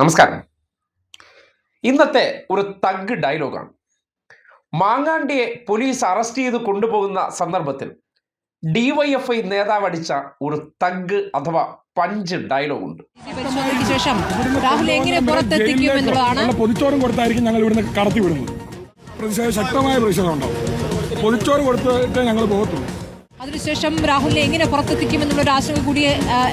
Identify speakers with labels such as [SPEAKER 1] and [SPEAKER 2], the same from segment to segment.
[SPEAKER 1] നമസ്കാരം. ഇന്നത്തെ ഒരു തഗ് ഡയലോഗാണ് മാങ്ങാണ്ടിയെ പോലീസ് അറസ്റ്റ് ചെയ്ത് കൊണ്ടുപോകുന്ന സന്ദർഭത്തിൽ ഡിവൈഎഫ്ഐ നേതാവ് അടിച്ച ഒരു തഗ് അഥവാ പഞ്ച് ഡയലോഗ് ഉണ്ട്.
[SPEAKER 2] ശേഷം രാഹുൽ എങ്ങനെ പുറത്തെത്തിക്കും എന്നുള്ളതാണ്
[SPEAKER 3] പൊതിച്ചോറും കൊടുത്തായിരിക്കും ഞങ്ങൾ ഇവിടുന്ന് കടത്തി വിടുന്നത് പ്രതിഷേധം ശക്തമായ പ്രതിഷേധം ഉണ്ടാവും. പൊതിച്ചോറ് കൊടുത്തിട്ട് ഞങ്ങൾ പോകത്തുള്ളൂ.
[SPEAKER 2] അതിനുശേഷം രാഹുലിനെ എങ്ങനെ പുറത്തെത്തിക്കുമെന്നുള്ള ഒരു ആശങ്ക കൂടി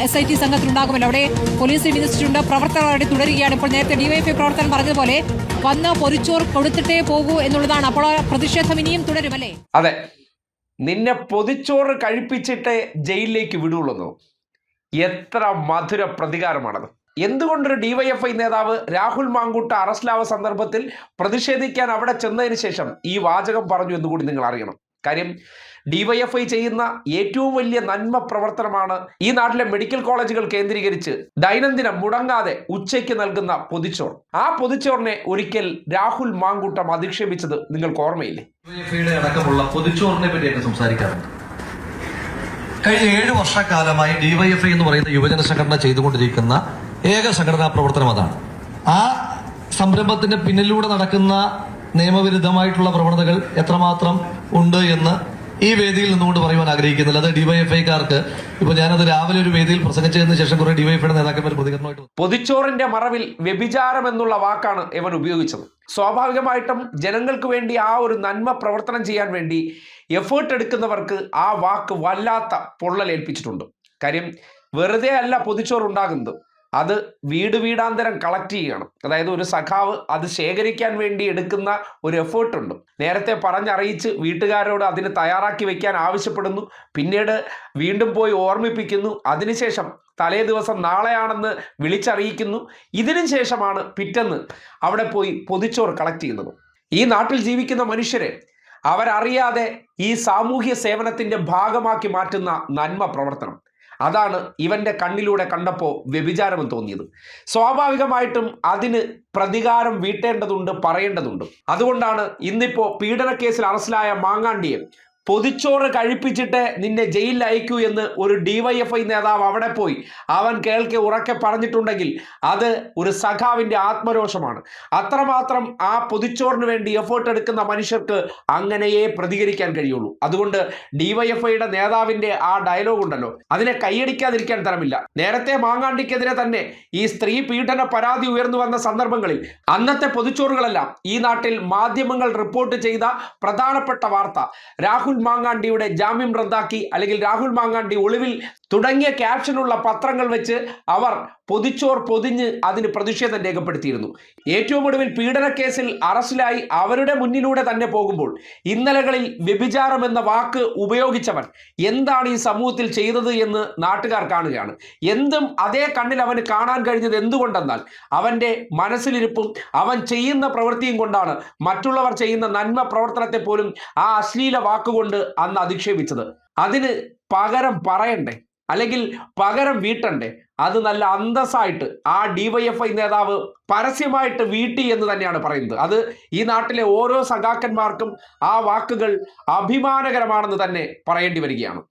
[SPEAKER 2] എസ് ഐ ടി സംഘത്തിലുണ്ടാകുമല്ലോ. അവിടെ പോലീസ് വിന്യസിച്ചിട്ടുണ്ട് പ്രവർത്തകർ അവിടെ തുടരുകയാണ്. ഇപ്പോൾ നേരത്തെ ഡിവൈഎഫ്ഐ പ്രവർത്തകൻ പറഞ്ഞതുപോലെ വന്ന് പൊരിച്ചോർ കൊടുത്തിട്ടേ പോകൂ എന്നുള്ളതാണ്. അപ്പോൾ പ്രതിഷേധം ഇനിയും തുടരും അല്ലേ?
[SPEAKER 1] അതെ. നിന്നെ പൊതിച്ചോറ് കഴിപ്പിച്ചിട്ടേ ജയിലിലേക്ക് വിടുള്ളൂ എത്ര മധുര പ്രതികാരമാണത്. എന്തുകൊണ്ടൊരു ഡിവൈഎഫ്ഐ നേതാവ് രാഹുൽ മാങ്കൂട്ട അറസ്റ്റിലാവ സന്ദർഭത്തിൽ പ്രതിഷേധിക്കാൻ അവിടെ ചെന്നതിന് ശേഷം ഈ വാചകം പറഞ്ഞു എന്നുകൂടി നിങ്ങൾ അറിയണം. കാര്യം ഡിവൈഎഫ്ഐ ചെയ്യുന്ന ഏറ്റവും വലിയ നന്മ പ്രവർത്തനമാണ് ഈ നാട്ടിലെ മെഡിക്കൽ കോളേജുകൾ കേന്ദ്രീകരിച്ച് ദൈനംദിനം മുടങ്ങാതെ ഉച്ചയ്ക്ക് നൽകുന്ന പൊതിച്ചോർ ആ പൊതിച്ചോറിനെ ഒരിക്കൽ രാഹുൽ മാങ്കൂട്ടം അധിക്ഷേപിച്ചത് നിങ്ങൾക്ക് ഓർമ്മയില്ലേ?
[SPEAKER 4] അടക്കമുള്ള പൊതിച്ചോറിനെ പറ്റിയൊക്കെ സംസാരിക്കാറുണ്ട്. കഴിഞ്ഞ ഏഴ് വർഷക്കാലമായി ഡിവൈഎഫ്ഐ എന്ന് പറയുന്ന യുവജന സംഘടന ചെയ്തുകൊണ്ടിരിക്കുന്ന ഏക സംഘടനാ പ്രവർത്തനം അതാണ്. ആ സംരംഭത്തിന്റെ പിന്നിലൂടെ നടക്കുന്ന നിയമവിരുദ്ധമായിട്ടുള്ള പ്രവണതകൾ എത്രമാത്രം ഉണ്ട് എന്ന് ഈ വേദിയിൽ നിന്നുകൊണ്ട് പറയുവാൻ ആഗ്രഹിക്കുന്നില്ല. അത് ഡിവൈഎഫ്ഐക്കാർക്ക് ഇപ്പൊ ഞാനത് രാവിലെ ഒരു വേദിയിൽ പ്രസംഗിച്ചതിന് ശേഷം കുറെ ഡിവൈഎഫ്ഐയുടെ നേതാക്കന്മാർ പ്രതികരണമായിട്ട്.
[SPEAKER 1] പൊതിച്ചോറിന്റെ മറവിൽ വ്യഭിചാരം എന്നുള്ള വാക്കാണ് ഇവൻ ഉപയോഗിച്ചത്. സ്വാഭാവികമായിട്ടും ജനങ്ങൾക്ക് വേണ്ടി ആ ഒരു നന്മ പ്രവർത്തനം ചെയ്യാൻ വേണ്ടി എഫേർട്ട് എടുക്കുന്നവർക്ക് ആ വാക്ക് വല്ലാത്ത പൊള്ളലേൽപ്പിച്ചിട്ടുണ്ട്. കാര്യം വെറുതെ അല്ല പൊതിച്ചോറ് ഉണ്ടാകുന്നത് അത് വീട് വീടാന്തരം കളക്ട് ചെയ്യണം. അതായത് ഒരു സഖാവ് അത് ശേഖരിക്കാൻ വേണ്ടി എടുക്കുന്ന ഒരു എഫേർട്ടുണ്ട് നേരത്തെ പറഞ്ഞറിയിച്ച് വീട്ടുകാരോട് അതിന് തയ്യാറാക്കി വെക്കാൻ ആവശ്യപ്പെടുന്നു. പിന്നീട് വീണ്ടും പോയി ഓർമ്മിപ്പിക്കുന്നു. അതിനുശേഷം തലേ ദിവസം നാളെയാണെന്ന് വിളിച്ചറിയിക്കുന്നു. ഇതിനു ശേഷമാണ് പിറ്റെന്ന് അവിടെ പോയി പൊതിച്ചോർ കളക്ട് ചെയ്യുന്നത്. ഈ നാട്ടിൽ ജീവിക്കുന്ന മനുഷ്യരെ അവരറിയാതെ ഈ സാമൂഹ്യ സേവനത്തിന്റെ ഭാഗമാക്കി മാറ്റുന്ന നന്മ പ്രവർത്തനം. അതാണ് ഇവന്റെ കണ്ണിലൂടെ കണ്ടപ്പോൾ വ്യഭിചാരം തോന്നിയത്. സ്വാഭാവികമായിട്ടും അതിന് പ്രതികാരം വീട്ടേണ്ടതുണ്ട് പറയേണ്ടതുണ്ട്. അതുകൊണ്ടാണ് ഇന്നിപ്പോൾ പീഡനക്കേസിൽ കേസിൽ അറസ്റ്റിലായ മാങ്ങാണ്ടിയെ പൊതിച്ചോറ് കഴിപ്പിച്ചിട്ട് നിന്നെ ജയിലിൽ അയക്കൂ എന്ന് ഒരു ഡിവൈഎഫ്ഐ നേതാവ് അവിടെ പോയി. അവൻ കേൾക്കെ ഉറക്കെ പറഞ്ഞിട്ടുണ്ടെങ്കിൽ അത് ഒരു സഖാവിന്റെ ആത്മരോഷമാണ്. അത്രമാത്രം ആ പൊതിച്ചോറിന് വേണ്ടി എഫേർട്ട് എടുക്കുന്ന മനുഷ്യർക്ക് അങ്ങനെയേ പ്രതികരിക്കാൻ കഴിയുള്ളൂ. അതുകൊണ്ട് ഡിവൈഎഫ്ഐയുടെ നേതാവിന്റെ ആ ഡയലോഗ് ഉണ്ടല്ലോ. അതിനെ കൈയടിക്കാതിരിക്കാൻ തരമില്ല. നേരത്തെ മാങ്ങാണ്ടിക്കെതിരെ തന്നെ ഈ സ്ത്രീ പീഡന പരാതി ഉയർന്നു വന്ന സന്ദർഭങ്ങളിൽ അന്നത്തെ പൊതിച്ചോറുകളെല്ലാം ഈ നാട്ടിൽ മാധ്യമങ്ങൾ റിപ്പോർട്ട് ചെയ്ത പ്രധാനപ്പെട്ട വാർത്ത. രാഹുൽ മാങ്ങാണ്ടിയുടെ ജാമ്യം റദ്ദാക്കി അല്ലെങ്കിൽ രാഹുൽ മാങ്ങാണ്ടി ഒളിവിൽ തുടങ്ങിയ ക്യാപ്ഷനുള്ള പത്രങ്ങൾ വെച്ച് അവർ പൊതിച്ചോർ പൊതിഞ്ഞ് അതിന് പ്രതിഷേധം രേഖപ്പെടുത്തിയിരുന്നു. ഏറ്റവും ഒടുവിൽ പീഡനക്കേസിൽ അറസ്റ്റിലായി അവരുടെ മുന്നിലൂടെ തന്നെ പോകുമ്പോൾ ഇന്നലകളിൽ വ്യഭിചാരം എന്ന വാക്ക് ഉപയോഗിച്ചവൻ എന്താണ് ഈ സമൂഹത്തിൽ ചെയ്തത് എന്ന് നാട്ടുകാർ കാണുകയാണ്. എന്തും അതേ കണ്ണിൽ അവന് കാണാൻ കഴിഞ്ഞത് എന്തുകൊണ്ടെന്നാൽ അവന്റെ മനസ്സിലിരിപ്പും അവൻ ചെയ്യുന്ന പ്രവൃത്തിയും കൊണ്ടാണ് മറ്റുള്ളവർ ചെയ്യുന്ന നന്മ പ്രവർത്തനത്തെ പോലും ആ അശ്ലീല വാക്കുകൊണ്ട് അന്ന് അധിക്ഷേപിച്ചത്. അതിന് പകരം പറയണ്ടേ? അല്ലെങ്കിൽ പകരം വീട്ടണ്ടേ? അത് നല്ല അന്തസ്സായിട്ട് ആ ഡിവൈഎഫ്ഐ നേതാവ് പരസ്യമായിട്ട് വീട്ടി എന്ന് തന്നെയാണ് പറയുന്നത്. അത് ഈ നാട്ടിലെ ഓരോ സഖാക്കന്മാർക്കും ആ വാക്കുകൾ അഭിമാനകരമാണെന്ന് തന്നെ പറയേണ്ടി വരികയാണ്.